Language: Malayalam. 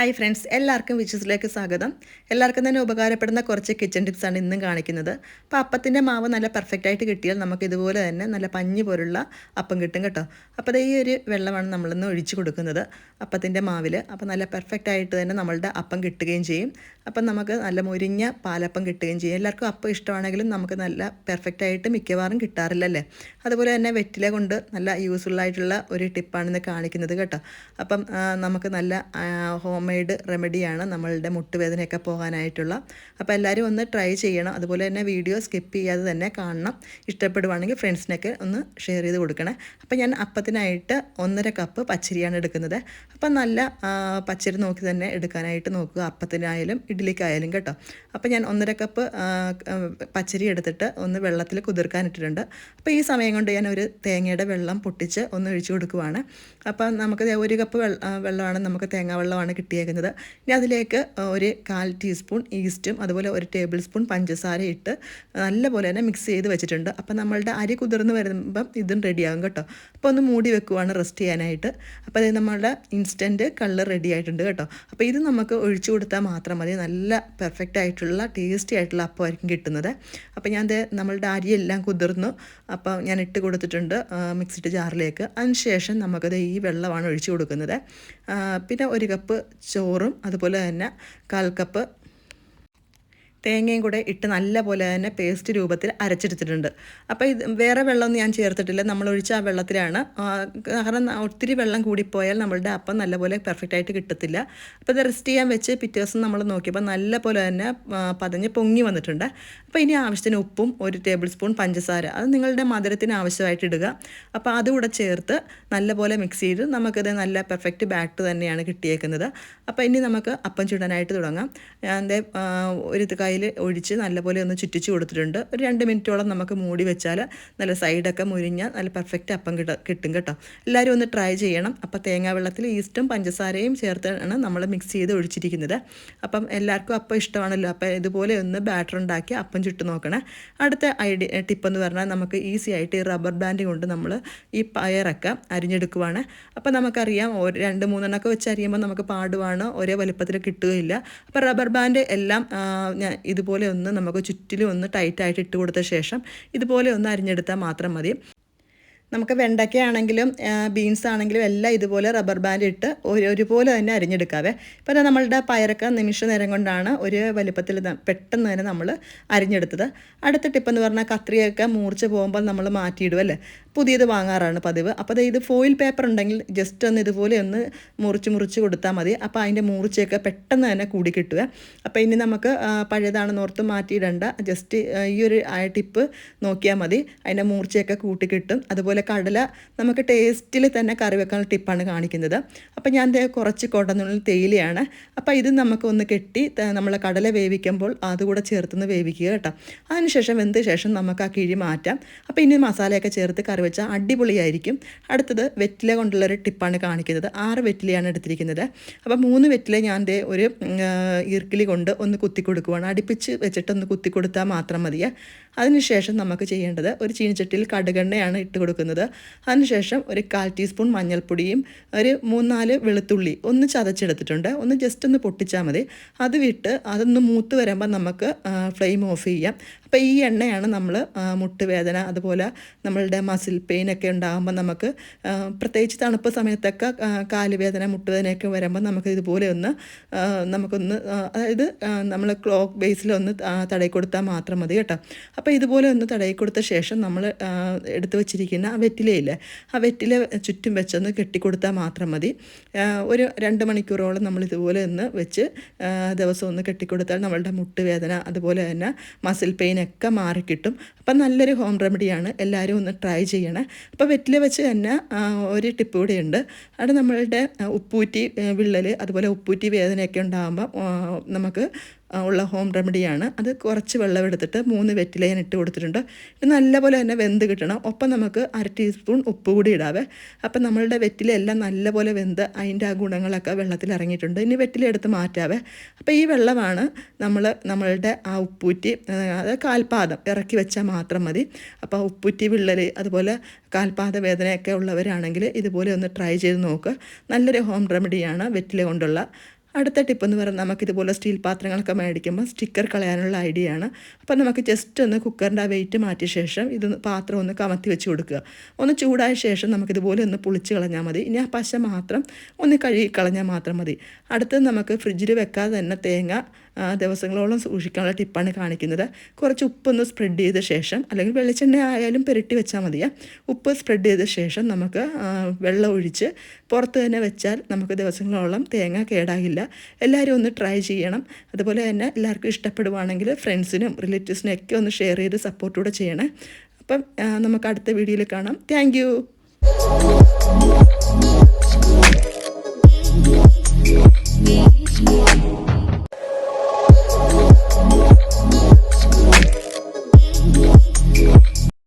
ഹായ് ഫ്രണ്ട്സ് എല്ലാവർക്കും വിശ്വസിലേക്ക് സ്വാഗതം. എല്ലാവർക്കും തന്നെ ഉപകാരപ്പെടുന്ന കുറച്ച് കിച്ചൺ ടിപ്സാണ് ഇന്നും കാണിക്കുന്നത്. അപ്പോൾ അപ്പത്തിന്റെ മാവ് നല്ല പെർഫെക്റ്റ് ആയിട്ട് കിട്ടിയാൽ നമുക്ക് ഇതുപോലെ തന്നെ നല്ല പഞ്ഞി പോലുള്ള അപ്പം കിട്ടും കേട്ടോ. അപ്പോൾ ഈ ഒരു വെള്ളമാണ് നമ്മളിന്ന് ഒഴിച്ചു കൊടുക്കുന്നത് അപ്പത്തിന്റെ മാവിൽ അപ്പോൾ നല്ല പെർഫെക്റ്റ് ആയിട്ട് തന്നെ നമ്മളുടെ അപ്പം കിട്ടുകയും ചെയ്യും. അപ്പം നമുക്ക് നല്ല മുരിഞ്ഞ പാലപ്പം കിട്ടുകയും ചെയ്യും. എല്ലാവർക്കും അപ്പം ഇഷ്ടമാണെങ്കിലും നമുക്ക് നല്ല പെർഫെക്റ്റ് ആയിട്ട് മിക്കവാറും കിട്ടാറില്ലല്ലേ അതുപോലെ തന്നെ വെറ്റില കൊണ്ട് നല്ല യൂസ്ഫുൾ ആയിട്ടുള്ള ഒരു ടിപ്പാണെന്ന് കാണിക്കുന്നത് കേട്ടോ. അപ്പം നമുക്ക് നല്ല ഹോം മെയ്ഡ് റെമഡിയാണ് നമ്മളുടെ മുട്ടുവേദനയൊക്കെ പോകാനായിട്ടുള്ള. അപ്പോൾ എല്ലാവരും ഒന്ന് ട്രൈ ചെയ്യണം. അതുപോലെ തന്നെ വീഡിയോ സ്കിപ്പ് ചെയ്യാതെ തന്നെ കാണണം. ഇഷ്ടപ്പെടുവാണെങ്കിൽ ഫ്രണ്ട്സിനൊക്കെ ഒന്ന് ഷെയർ ചെയ്ത് കൊടുക്കണം. അപ്പോൾ ഞാൻ അപ്പത്തിനായിട്ട് ഒന്നര കപ്പ് പച്ചരിയാണ് എടുക്കുന്നത്. അപ്പം നല്ല പച്ചരി നോക്കി തന്നെ എടുക്കാനായിട്ട് നോക്കുക. അപ്പത്തിനായാലും ഇഡ്ഡലിക്കായാലും കേട്ടോ. അപ്പോൾ ഞാൻ ഒന്നര കപ്പ് പച്ചരി എടുത്തിട്ട് ഒന്ന് വെള്ളത്തിൽ കുതിർക്കാനിട്ടിട്ടുണ്ട് അപ്പോൾ ഈ സമയം കൊണ്ട് ഞാൻ ഒരു തേങ്ങയുടെ വെള്ളം പൊട്ടിച്ച് ഒന്ന് ഒഴിച്ചു കൊടുക്കുവാണ്. അപ്പം നമുക്ക് ഒരു കപ്പ് വെള്ളമാണ്. നമുക്ക് തേങ്ങാ വെള്ളമാണ് കിട്ടിയേക്കുന്നത് ഇനി അതിലേക്ക് ഒരു കാൽ ടീസ്പൂൺ ഈസ്റ്റും അതുപോലെ ഒരു ടേബിൾ സ്പൂൺ പഞ്ചസാര ഇട്ട് നല്ലപോലെ തന്നെ മിക്സ് ചെയ്ത് വെച്ചിട്ടുണ്ട്. അപ്പം നമ്മളുടെ അരി കുതിർന്ന് വരുമ്പം ഇതും റെഡിയാകും കേട്ടോ. അപ്പോൾ ഒന്ന് മൂടി വെക്കുവാണ് റെസ്റ്റ് ചെയ്യാനായിട്ട്. അപ്പോൾ അത് നമ്മളുടെ ഇൻസ്റ്റന്റ് കള്ള് റെഡി ആയിട്ടുണ്ട് കേട്ടോ. അപ്പോൾ ഇത് നമുക്ക് ഒഴിച്ചു കൊടുത്താൽ മാത്രം മതി. നല്ല പെർഫെക്റ്റ് ആയിട്ടുള്ള ടേസ്റ്റി ആയിട്ടുള്ള അപ്പമായിരിക്കും കിട്ടുന്നത്. അപ്പോൾ ഞാൻ നമ്മളുടെ അരിയെല്ലാം കുതിർന്നു. അപ്പോൾ ഞാൻ ഇട്ട് കൊടുത്തിട്ടുണ്ട് മിക്സിഡ് ജാറിലേക്ക്. അതിനുശേഷം നമുക്കത് ഈ വെള്ളമാണ് ഒഴിച്ചു കൊടുക്കുന്നത്. പിന്നെ ഒരു കപ്പ് ചോറും അതുപോലെ തന്നെ കാൽ കപ്പ് തേങ്ങയും കൂടെ ഇട്ട് നല്ല പോലെ തന്നെ പേസ്റ്റ് രൂപത്തിൽ അരച്ചെടുത്തിട്ടുണ്ട്. അപ്പോൾ ഇത് വേറെ വെള്ളമൊന്നും ഞാൻ ചേർത്തിട്ടില്ല. നമ്മൾ ഒഴിച്ച ആ വെള്ളത്തിലാണ്. കാരണം ഒത്തിരി വെള്ളം കൂടിപ്പോയാൽ നമ്മളുടെ അപ്പം നല്ലപോലെ പെർഫെക്റ്റ് ആയിട്ട് കിട്ടത്തില്ല. അപ്പോൾ ഇത് റെസ്റ്റ് ചെയ്യാൻ വെച്ച് പിറ്റേ ദിവസം നമ്മൾ നോക്കിയപ്പോൾ നല്ല പോലെ തന്നെ പതഞ്ഞ് പൊങ്ങി വന്നിട്ടുണ്ട്. അപ്പോൾ ഇനി ആവശ്യത്തിന് ഉപ്പും ഒരു ടേബിൾ സ്പൂൺ പഞ്ചസാര. അത് നിങ്ങളുടെ മധുരത്തിന് ആവശ്യമായിട്ട് ഇടുക. അപ്പോൾ അതുകൂടെ ചേർത്ത് നല്ലപോലെ മിക്സ് ചെയ്ത് നമുക്കത് നല്ല പെർഫെക്റ്റ് ബാറ്റ് തന്നെയാണ് കിട്ടിയേക്കുന്നത്. അപ്പോൾ ഇനി നമുക്ക് അപ്പം ചുടാനായിട്ട് തുടങ്ങാം. ദേ, ഒരു കയ്യിൽ ഒഴിച്ച് നല്ലപോലെ ഒന്ന് ചുറ്റിച്ച് കൊടുത്തിട്ടുണ്ട്. ഒരു രണ്ട് മിനിറ്റോളം നമുക്ക് മൂടി വെച്ചാൽ നല്ല സൈഡൊക്കെ മുരിഞ്ഞാൽ നല്ല പെർഫെക്റ്റ് അപ്പം കിട്ട കിട്ടും കേട്ടോ. എല്ലാവരും ഒന്ന് ട്രൈ ചെയ്യണം. അപ്പോൾ തേങ്ങാ വെള്ളത്തിൽ ഈസ്റ്റും പഞ്ചസാരയും ചേർത്താണ് നമ്മൾ മിക്സ് ചെയ്ത് ഒഴിച്ചിരിക്കുന്നത്. അപ്പം എല്ലാവർക്കും അപ്പം ഇഷ്ടമാണല്ലോ. അപ്പോൾ ഇതുപോലെ ഒന്ന് ബാറ്റർ ഉണ്ടാക്കി അപ്പം ചുട്ട് നോക്കണേ. അടുത്ത ഐഡിയ ടിപ്പ് എന്ന് പറഞ്ഞാൽ നമുക്ക് ഈസി ആയിട്ട് ഈ റബ്ബർ ബാൻഡ് കൊണ്ട് നമ്മൾ ഈ പയറൊക്കെ അരിഞ്ഞെടുക്കുവാണ്. അപ്പോൾ നമുക്കറിയാം രണ്ട് മൂന്നെണ്ണമൊക്കെ വെച്ച് അരിയുമ്പോൾ നമുക്ക് പാടുവാണ്. ഒരേ വലുപ്പത്തിൽ കിട്ടുകയില്ല. അപ്പോൾ റബ്ബർ ബാൻഡ് എല്ലാം ഞാൻ ഇതുപോലെ ഒന്ന് നമുക്ക് ചുറ്റിലും ഒന്ന് ടൈറ്റായിട്ട് ഇട്ട് കൊടുത്ത ശേഷം ഇതുപോലെ ഒന്ന് അരിഞ്ഞെടുത്താൽ മാത്രം മതി. നമുക്ക് വെണ്ടയ്ക്കയാണെങ്കിലും ബീൻസ് ആണെങ്കിലും എല്ലാം ഇതുപോലെ റബ്ബർ ബാൻഡ് ഇട്ട് ഒരു ഒരുപോലെ തന്നെ അരിഞ്ഞെടുക്കാവേ. ഇപ്പോൾ അത് നമ്മളുടെ പയറൊക്കെ നിമിഷ നേരം കൊണ്ടാണ് ഒരു വലിപ്പത്തിൽ പെട്ടെന്ന് തന്നെ നമ്മൾ അരിഞ്ഞെടുത്തത്. അടുത്ത ടിപ്പ് എന്ന് പറഞ്ഞാൽ കത്രിയൊക്കെ മൂർച്ച പോകുമ്പോൾ നമ്മൾ മാറ്റിയിടും അല്ലേ? പുതിയത് വാങ്ങാറാണ് പതിവ്. അപ്പോൾ അത് ഇത് ഫോയിൽ പേപ്പർ ഉണ്ടെങ്കിൽ ജസ്റ്റ് ഒന്ന് ഇതുപോലെ ഒന്ന് മുറിച്ച് മുറിച്ച് കൊടുത്താൽ മതി. അപ്പോൾ അതിന്റെ മൂർച്ചയൊക്കെ പെട്ടെന്ന് തന്നെ കൂടി കിട്ടുക അപ്പോൾ ഇനി നമുക്ക് പഴയതാണെന്ന് ഓർത്ത് മാറ്റിയിടണ്ട. ജസ്റ്റ് ഈ ഒരു ടിപ്പ് നോക്കിയാൽ മതി. അതിന്റെ മൂർച്ചയൊക്കെ കൂട്ടി കിട്ടും. അതുപോലെ കടല നമുക്ക് ടേസ്റ്റിൽ തന്നെ കറി വെക്കാനുള്ള ടിപ്പാണ് കാണിക്കുന്നത്. അപ്പോൾ ഞാൻ കുറച്ച് കൊണ്ടുവന്നുള്ള തേയിലയാണ്. അപ്പോൾ ഇത് നമുക്കൊന്ന് കെട്ടി നമ്മൾ കടല വേവിക്കുമ്പോൾ അതുകൂടെ ചേർത്തൊന്ന് വേവിക്കുക കേട്ടോ. അതിനുശേഷം വെന്ത ശേഷം നമുക്ക് ആ കിഴി മാറ്റാം. അപ്പോൾ ഇനി മസാലയൊക്കെ ചേർത്ത് കറി വെച്ചാൽ അടിപൊളിയായിരിക്കും. അടുത്തത് വെറ്റില കൊണ്ടുള്ളൊരു ടിപ്പാണ് കാണിക്കുന്നത്. ആറ് വെറ്റിലയാണ് എടുത്തിരിക്കുന്നത്. അപ്പോൾ മൂന്ന് വെറ്റില ഞാൻ ഒരു ഈർക്കിലി കൊണ്ട് ഒന്ന് കുത്തി കൊടുക്കുവാണ്. അടുപ്പിച്ച് വെച്ചിട്ടൊന്ന് കുത്തി കൊടുത്താൽ മാത്രം മതിയേ. അതിനുശേഷം നമുക്ക് ചെയ്യേണ്ടത് ഒരു ചീനിച്ചട്ടിയിൽ കടുകെണ്ണയാണ് ഇട്ട് കൊടുക്കുന്നത്. അതിനുശേഷം ഒരു കാൽ ടീസ്പൂൺ മഞ്ഞൾപ്പൊടിയും ഒരു മൂന്നാൽ വെളുത്തുള്ളി ഒന്ന് ചതച്ചെടുത്തിട്ടുണ്ട്. ഒന്ന് ജസ്റ്റ് ഒന്ന് പൊട്ടിച്ചാൽ മതി. അത് വിട്ട് അതൊന്ന് മൂത്ത് വരുമ്പോൾ നമുക്ക് ഫ്ലെയിം ഓഫ് ചെയ്യാം. അപ്പോൾ ഈ എണ്ണയാണ് നമ്മൾ മുട്ടുവേദന അതുപോലെ നമ്മളുടെ മസിൽ പെയിൻ ഒക്കെ ഉണ്ടാകുമ്പോൾ നമുക്ക് പ്രത്യേകിച്ച് തണുപ്പ് സമയത്തൊക്കെ കാലുവേദന മുട്ടുവേദനയൊക്കെ വരുമ്പോൾ നമുക്ക് ഇതുപോലെ ഒന്ന് നമുക്കൊന്ന് അതായത് നമ്മൾ ക്ലോക്ക് ബേസിൽ ഒന്ന് തടയി കൊടുത്താൽ മാത്രം മതി കേട്ടോ. അപ്പോൾ ഇതുപോലെ ഒന്ന് തടയി കൊടുത്ത ശേഷം നമ്മൾ എടുത്തു വെച്ചിരിക്കുന്ന ആ വെറ്റിലയില്ലേ ആ വെറ്റില ചുറ്റും വെച്ചൊന്ന് കെട്ടിക്കൊടുത്താൽ മാത്രം മതി. ഒരു രണ്ട് മണിക്കൂറോളം നമ്മൾ ഇതുപോലെ ഒന്ന് വെച്ച് ദിവസം ഒന്ന് കെട്ടിക്കൊടുത്താൽ നമ്മളുടെ മുട്ടുവേദന അതുപോലെ തന്നെ മസിൽ പെയിൻ ഒക്കെ മാറിക്കിട്ടും അപ്പം നല്ലൊരു ഹോം റെമഡിയാണ് എല്ലാവരും ഒന്ന് ട്രൈ ചെയ്യണേ. അപ്പോൾ വെറ്റില വെച്ച് തന്നെ ഒരു ടിപ്പ് കൂടെയുണ്ട് അത് നമ്മളുടെ ആ, ഉപ്പൂറ്റി വിള്ളൽ അതുപോലെ ഉപ്പൂറ്റി വേദനയൊക്കെ ഉണ്ടാകുമ്പോൾ നമുക്ക് ഉള്ള ഹോം റെമഡിയാണ് അത് കുറച്ച് വെള്ളം എടുത്തിട്ട് മൂന്ന് വെറ്റിലേൻ ഇട്ട് കൊടുത്തിട്ടുണ്ട്. ഇത് നല്ലപോലെ തന്നെ വെന്ത് കിട്ടണം. ഒപ്പം നമുക്ക് അര ടീസ്പൂൺ ഉപ്പ് കൂടി ഇടാവേ. അപ്പം നമ്മളുടെ വെറ്റിലെല്ലാം നല്ലപോലെ വെന്ത് അതിന്റെ ആ ഗുണങ്ങളൊക്കെ വെള്ളത്തിൽ ഇറങ്ങിയിട്ടുണ്ട്. ഇനി വെറ്റില എടുത്ത് മാറ്റാവേ. അപ്പോൾ ഈ വെള്ളമാണ് നമ്മൾ നമ്മളുടെ ആ ഉപ്പൂറ്റി അത് കാൽപാദം ഇറക്കി വെച്ചാൽ മാത്രം മതി. അപ്പോൾ ഉപ്പൂറ്റി വിള്ളൽ അതുപോലെ കാൽപാദ വേദനയൊക്കെ ഉള്ളവരാണെങ്കിൽ ഇതുപോലെ ഒന്ന് ട്രൈ ചെയ്ത് നോക്കുക നല്ലൊരു ഹോം റെമഡിയാണ് വെറ്റില കൊണ്ടുള്ള അടുത്ത ടിപ്പ് എന്ന് പറയുന്നത് നമുക്കിതുപോലെ സ്റ്റീൽ പാത്രങ്ങളൊക്കെ മേടിക്കുമ്പോൾ സ്റ്റിക്കർ കളയാനുള്ള ഐഡിയ ആണ്. അപ്പോൾ നമുക്ക് ജസ്റ്റ് ഒന്ന് കുക്കറിന്റെ ആ വെയിറ്റ് മാറ്റിയ ശേഷം ഇത് പാത്രം ഒന്ന് കമത്തി വെച്ച് കൊടുക്കുക. ഒന്ന് ചൂടായ ശേഷം നമുക്കിതുപോലെ ഒന്ന് പുളിച്ച് കളഞ്ഞാൽ മതി. ഇനി ആ പശ മാത്രം ഒന്ന് കഴുകി കളഞ്ഞാൽ മാത്രം മതി. അടുത്തത് നമുക്ക് ഫ്രിഡ്ജിൽ വെക്കാതെ തന്നെ തേങ്ങ ദിവസങ്ങളോളം സൂക്ഷിക്കാനുള്ള ടിപ്പാണ് കാണിക്കുന്നത്. കുറച്ച് ഉപ്പൊന്ന് സ്പ്രെഡ് ചെയ്ത ശേഷം അല്ലെങ്കിൽ വെളിച്ചെണ്ണ ആയാലും പുരട്ടി വെച്ചാൽ മതിയാ. ഉപ്പ് സ്പ്രെഡ് ചെയ്ത ശേഷം നമുക്ക് വെള്ളം ഒഴിച്ച് പുറത്ത് തന്നെ വെച്ചാൽ നമുക്ക് ദിവസങ്ങളോളം തേങ്ങ കേടാകില്ല. എല്ലാവരും ഒന്ന് ട്രൈ ചെയ്യണം. അതുപോലെ തന്നെ എല്ലാവർക്കും ഇഷ്ടപ്പെടുവാണെങ്കിൽ ഫ്രണ്ട്സിനും റിലേറ്റീവ്സിനും ഒക്കെ ഒന്ന് ഷെയർ ചെയ്ത് സപ്പോർട്ടൂടെ ചെയ്യണേ. അപ്പം നമുക്ക് അടുത്ത വീഡിയോയിൽ കാണാം. താങ്ക്